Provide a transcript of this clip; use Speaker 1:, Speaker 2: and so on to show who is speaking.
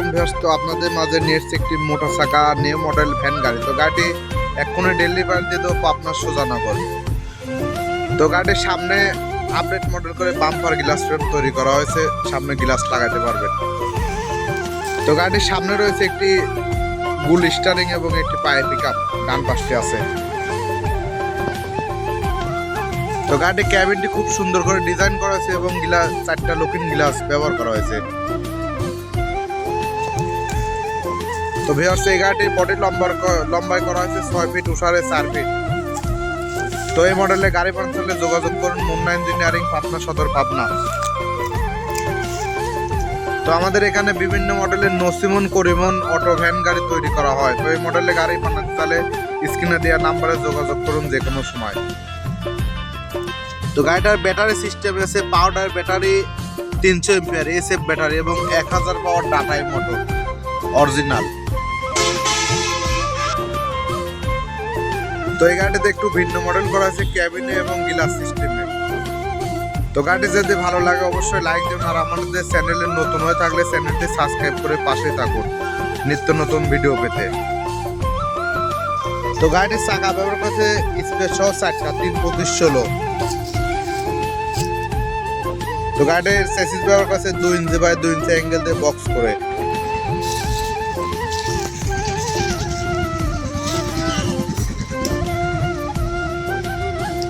Speaker 1: আলাইকুম ভিউয়ার্স তো আপনাদের মাঝে নিয়ে একটি মোটর চাকা নিউ মডেল ভ্যান গাড়ি। তো গাড়ি এক্ষুনি ডেলিভারি দিয়ে দেবো আপনার সোজানগর। তো গাড়ির সামনে আপডেট মডেল করে বাম্পার গ্লাস ফ্রেম তৈরি করা হয়েছে। সামনে গ্লাস লাগাতে পারবেন। তো গাড়ির সামনে রয়েছে একটি গুল স্টারিং এবং একটি পায়ে পিক আপ ডান পাশে আছে। তো গাড়ির ক্যাবিনটি খুব সুন্দর করে ডিজাইন করা হয়েছে এবং গ্লাস চারটা লুকিং গ্লাস ব্যবহার করা হয়েছে। তো ভিউয়ার্স এই গাড়িটির বডি লম্বার লম্বাই করা হয়েছে ছয় ফিট উষারে চার ফিট তো এই মডেলে গাড়ি পাঠালে যোগাযোগ করুন মুন্না ইঞ্জিনিয়ারিং পাবনা সদর, পাবনা। তো আমাদের এখানে বিভিন্ন মডেলের নসিমন, করিমন অটো ভ্যান গাড়ি তৈরি করা হয়। তো এই মডেলে গাড়ি বানাতে চাইলে স্ক্রিনে দেওয়া নাম্বারে যোগাযোগ করুন যে কোনো সময়। তো গাড়িটার ব্যাটারি সিস্টেম আছে পাউডার ব্যাটারি তিনশো এমপিআর এসএফ ব্যাটারি এবং এক হাজার পাওয়ার টাটাই মোটর অরিজিনাল তো এই গাড়িতে একটু ভিন্ন মডেল করা আছে ক্যাবিনে এবং গ্লাস সিস্টেমে তো গাড়ি যদি ভালো লাগে অবশ্যই লাইক দিন আর আমাদের চ্যানেলে নতুন হয়ে থাকলে চ্যানেলটি সাবস্ক্রাইব করে পাশে থাকুন নিত্য নতুন ভিডিও পেতে। তো গাড়ির চাকা ব্যবহার করছে স্পেশাল চারটা, তিন পঁচিশ ষোলো। তো গাড়ির চেসিস ব্যবহার করছে দুই ইঞ্চি বাই দুই ইঞ্চি অ্যাঙ্গেল দিয়ে বক্স করে।